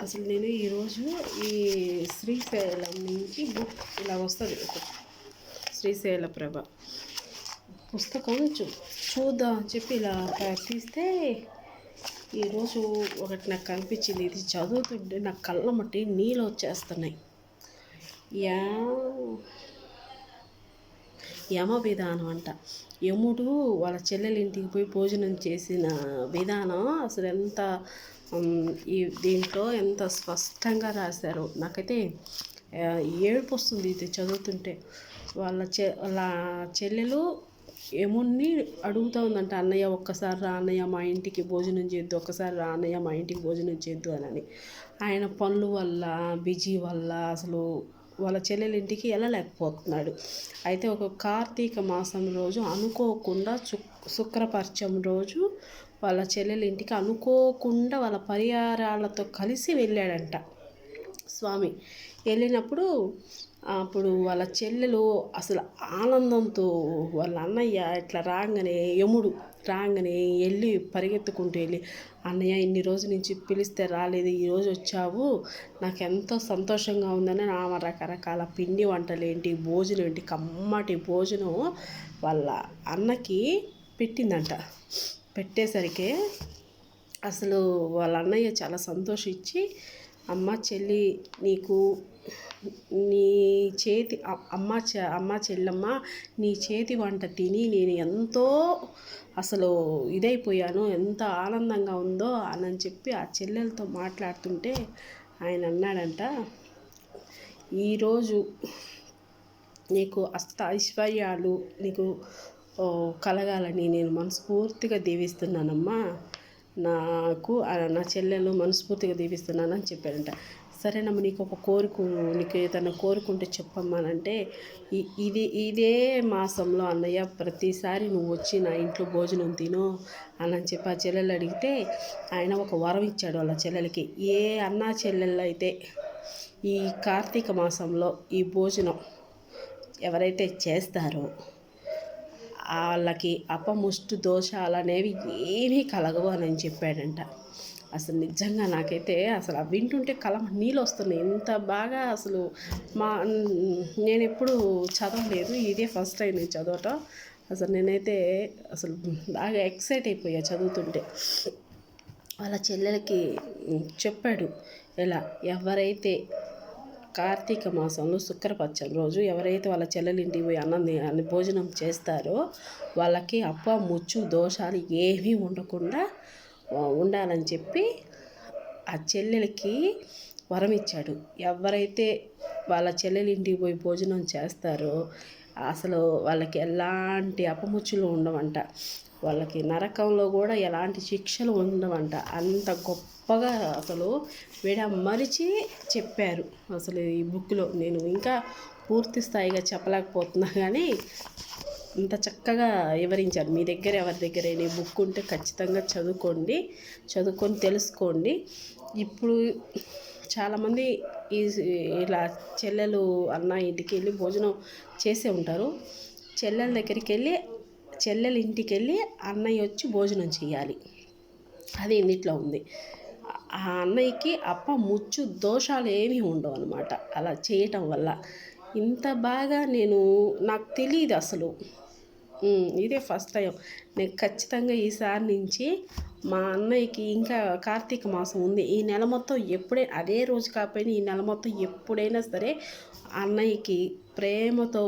అసలు నేను ఈరోజు ఈ శ్రీశైలం నుంచి బుక్ ఇలా వస్తుంది ఒక శ్రీశైల ప్రభ. పుస్తకం చూ చూద్దాం అని చెప్పి ఇలా తీస్తే ఈరోజు ఒకటి నాకు కనిపించింది ఇది చదువుతుంటే నాకు కళ్ళ మట్టి నీళ్ళు వచ్చేస్తున్నాయి. యా యమ విధానం అంట. యముడు వాళ్ళ చెల్లెలింటికి పోయి భోజనం చేసిన విధానం అసలు ఎంత ఈ దీంట్లో ఎంత స్పష్టంగా రాశారు. నాకైతే ఏడుపు వస్తుంది ఇది చదువుతుంటే. వాళ్ళ చె వాళ్ళ చెల్లెలు ఏమున్ని అడుగుతూ ఉందంట అన్నయ్య ఒక్కసారి రా అన్నయ్య మా ఇంటికి భోజనం చేద్దు ఒక్కసారి రా అన్నయ్య మా ఇంటికి భోజనం చేద్దు అని ఆయన పనుల వల్ల బిజీ వల్ల అసలు వాళ్ళ చెల్లెల ఇంటికి వెళ్ళలేకపోతున్నాడు. అయితే ఒక కార్తీక మాసం రోజు అనుకోకుండా శు శుక్రపక్షం రోజు వాళ్ళ చెల్లెల ఇంటికి అనుకోకుండా వాళ్ళ పరిహారాలతో కలిసి వెళ్ళాడంట. స్వామి వెళ్ళినప్పుడు అప్పుడు వాళ్ళ చెల్లెలు అసలు ఆనందంతో వాళ్ళ అన్నయ్య ఇట్లా రాగానే యముడు రాగానే వెళ్ళి పరిగెత్తుకుంటూ వెళ్ళి అన్నయ్య ఇన్ని రోజుల నుంచి పిలిస్తే రాలేదు ఈరోజు వచ్చావు. నాకు ఎంతో సంతోషంగా ఉందని ఆమె రకరకాల పిండి వంటలు ఏంటి భోజనం ఏంటి కమ్మటి భోజనం వాళ్ళ అన్నకి పెట్టిందంట. పెట్టేసరికి అసలు వాళ్ళ అన్నయ్య చాలా సంతోషించి అమ్మ చెల్లి నీకు నీ చేతి అమ్మ అమ్మ చెల్లమ్మ నీ చేతి వంట తిని నేను ఎంతో అసలు ఇదైపోయాను ఎంత ఆనందంగా ఉందో అని చెప్పి ఆ చెల్లెలతో మాట్లాడుతుంటే ఆయన అన్నాడంట ఈరోజు నీకు అష్ట ఐశ్వర్యాలు నీకు కలగాలని నేను మనస్ఫూర్తిగా దీవిస్తున్నానమ్మా. నాకు నా చెల్లెలు మనస్ఫూర్తిగా దీవిస్తున్నానని చెప్పారంట. సరేనమ్మా నీకు ఒక కోరిక నీకు ఏదైనా కోరుకుంటే చెప్పమ్మానంటే ఇది ఇదే మాసంలో అన్నయ్య ప్రతిసారి నువ్వు వచ్చి నా ఇంట్లో భోజనం తిను అని చెప్పి ఆ చెల్లెలు అడిగితే ఆయన ఒక వరం ఇచ్చాడు వాళ్ళ చెల్లెలకి. ఏ అన్నా చెల్లెళ్ళు అయితే ఈ కార్తీక మాసంలో ఈ భోజనం ఎవరైతే చేస్తారో వాళ్ళకి అపముష్టి దోషాలు అనేవి ఏమీ కలగవు అని చెప్పాడంట అసలు నిజంగా నాకైతే అసలు అవి వింటుంటే కల నీళ్ళు వస్తున్నాయి ఇంత బాగా అసలు మా నేను ఎప్పుడు చదవలేదు. ఇదే ఫస్ట్ టైం నేను చదవటం. అసలు నేనైతే అసలు బాగా ఎక్సైట్ అయిపోయా చదువుతుంటే. వాళ్ళ చెల్లెలకి చెప్పాడు. ఇలా ఎవరైతే కార్తీక మాసంలో శుక్రపక్షం రోజు ఎవరైతే వాళ్ళ చెల్లెలింటి పోయి అన్నం భోజనం చేస్తారో వాళ్ళకి అప్ప ముచ్చు దోషాలు ఏమీ ఉండకుండా ఉండాలని చెప్పి ఆ చెల్లెలకి వరం ఇచ్చాడు. ఎవరైతే వాళ్ళ చెల్లెలింటికి పోయి భోజనం చేస్తారో అసలు వాళ్ళకి ఎలాంటి అపముచ్చులు ఉండవంట. వాళ్ళకి నరకంలో కూడా ఎలాంటి శిక్షలు ఉండవంట. అంత గొప్పగా అసలు విడమరిచి చెప్పారు. అసలు ఈ బుక్లో నేను ఇంకా పూర్తి స్థాయిగా చెప్పలేకపోతున్నా కానీ ఇంత చక్కగా వివరించారు. మీ దగ్గర ఎవరి దగ్గర ఈ బుక్ ఉంటే ఖచ్చితంగా చదువుకోండి. చదువుకొని తెలుసుకోండి. ఇప్పుడు చాలామంది ఈ ఇలా చెల్లెలు అన్న ఇంటికి వెళ్ళి భోజనం చేసే ఉంటారు. చెల్లెల దగ్గరికి వెళ్ళి చెల్లెలు ఇంటికి వెళ్ళి అన్నయ్య వచ్చి భోజనం చేయాలి అది ఇందులో ఉంది. ఆ అన్నయ్యకి అప్ప ముచ్చు దోషాలు ఏమీ ఉండవు అనమాట అలా చేయటం వల్ల ఇంత బాగా నేను నాకు తెలియదు అసలు. ఇదే ఫస్ట్ టైం నేను ఖచ్చితంగా ఈసారి నుంచి మా అన్నయ్యకి ఇంకా కార్తీక మాసం ఉంది. ఈ నెల మొత్తం ఎప్పుడే అదే రోజు కాకపోయినా ఈ నెల మొత్తం ఎప్పుడైనా సరే అన్నయ్యకి ప్రేమతో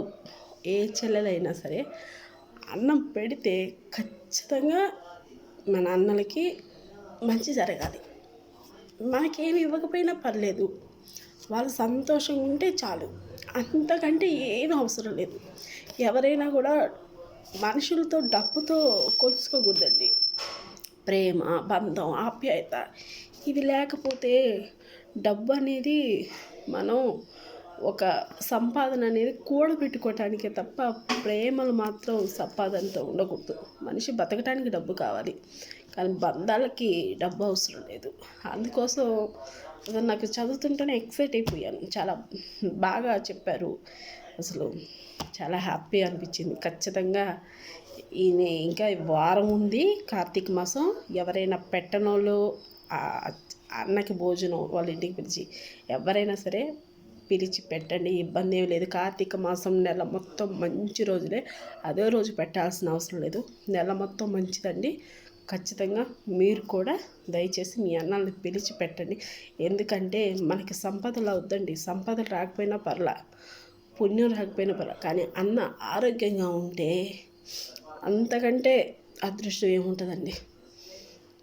ఏ చెల్లెలైనా సరే అన్నం పెడితే ఖచ్చితంగా మన అన్నలకి మంచి జరగాలి. మనకేమి ఇవ్వకపోయినా పర్లేదు. వాళ్ళు సంతోషంగా ఉంటే చాలు. అంతకంటే ఏమీ అవసరం లేదు. ఎవరైనా కూడా మనుషులతో డబ్బుతో కొలుసుకోకూడదండి. ప్రేమ బంధం ఆప్యాయత. ఇది లేకపోతే డబ్బు అనేది మనం ఒక సంపాదన అనేది కూడబెట్టుకోవటానికే తప్ప ప్రేమలు మాత్రం సంపాదనతో ఉండకూడదు. మనిషి బతకటానికి డబ్బు కావాలి. కానీ బంధాలకి డబ్బు అవసరం లేదు. అందుకోసం అసలు నాకు చదువుతుంటేనే ఎక్సైట్ అయిపోయాను. చాలా బాగా చెప్పారు. అసలు చాలా హ్యాపీ అనిపించింది. ఖచ్చితంగా ఈయన ఇంకా వారం ఉంది కార్తీక మాసం. ఎవరైనా పెట్టనోళ్ళు అన్నకి భోజనం వాళ్ళ ఇంటికి పిలిచి ఎవరైనా సరే పిలిచి పెట్టండి ఇబ్బంది ఏమి లేదు. కార్తీక మాసం నెల మొత్తం మంచి రోజులే. అదే రోజు పెట్టాల్సిన అవసరం లేదు. నెల మొత్తం మంచిదండి. ఖచ్చితంగా మీరు కూడా దయచేసి మీ అన్నాన్ని పిలిచి పెట్టండి ఎందుకంటే మనకి సంపదలు అవుద్దండి. సంపదలు రాకపోయినా పర్లా పుణ్యం రాకపోయినా పర్లా. కానీ అన్న ఆరోగ్యంగా ఉంటే అంతకంటే అదృష్టం ఏముంటుందండి?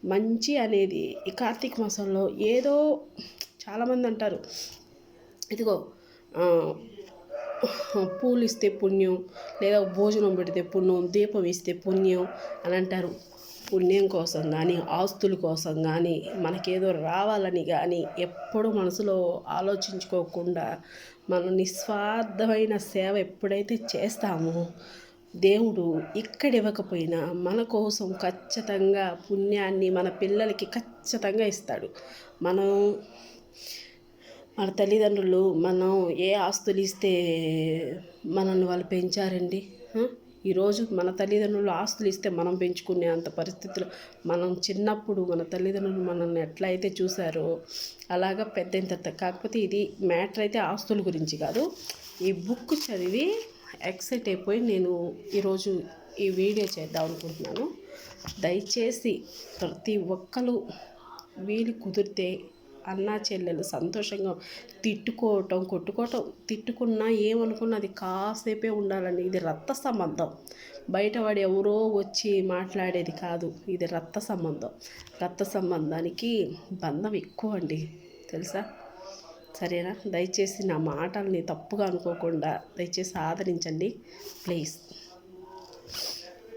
మంచి అనేది ఈ కార్తీక మాసంలో ఏదో చాలామంది అంటారు. ఇదిగో పూలు ఇస్తే పుణ్యం లేదా భోజనం పెడితే పుణ్యం దీపం ఇస్తే పుణ్యం అని అంటారు. పుణ్యం కోసం కానీ ఆస్తుల కోసం కానీ మనకేదో రావాలని కానీ ఎప్పుడు మనసులో ఆలోచించుకోకుండా మనం నిస్వార్థమైన సేవ ఎప్పుడైతే చేస్తామో దేవుడు ఇక్కడ ఇవ్వకపోయినా మన కోసం ఖచ్చితంగా పుణ్యాన్ని మన పిల్లలకి ఖచ్చితంగా ఇస్తాడు. మనం మన తల్లిదండ్రులు మనం ఏ ఆస్తులు ఇస్తే మనల్ని వాళ్ళు పెంచారండి? ఈరోజు మన తల్లిదండ్రులు ఆస్తులు ఇస్తే మనం పెంచుకునే అంత పరిస్థితులు మనం చిన్నప్పుడు మన తల్లిదండ్రులు మనల్ని ఎట్లా అయితే చూసారో అలాగా పెద్ద కాకపోతే ఇది మ్యాటర్ అయితే ఆస్తుల గురించి కాదు. ఈ బుక్ చదివి ఎక్సైట్ అయిపోయి నేను ఈరోజు ఈ వీడియో చేద్దాం అనుకుంటున్నాను. దయచేసి ప్రతి ఒక్కరు వీలు కుదిరితే అన్నా చెల్లెలు సంతోషంగా తిట్టుకోవటం కొట్టుకోవటం తిట్టుకున్నా ఏమనుకున్నా అది కాసేపే ఉండాలండి. ఇది రక్త సంబంధం. బయటవాడు ఎవరో వచ్చి మాట్లాడేది కాదు. ఇది రక్త సంబంధం. రక్త సంబంధానికి బంధం ఎక్కువ అండి. తెలుసా? సరేనా? దయచేసి నా మాటల్ని తప్పుగా అనుకోకుండా దయచేసి ఆదరించండి. ప్లీజ్.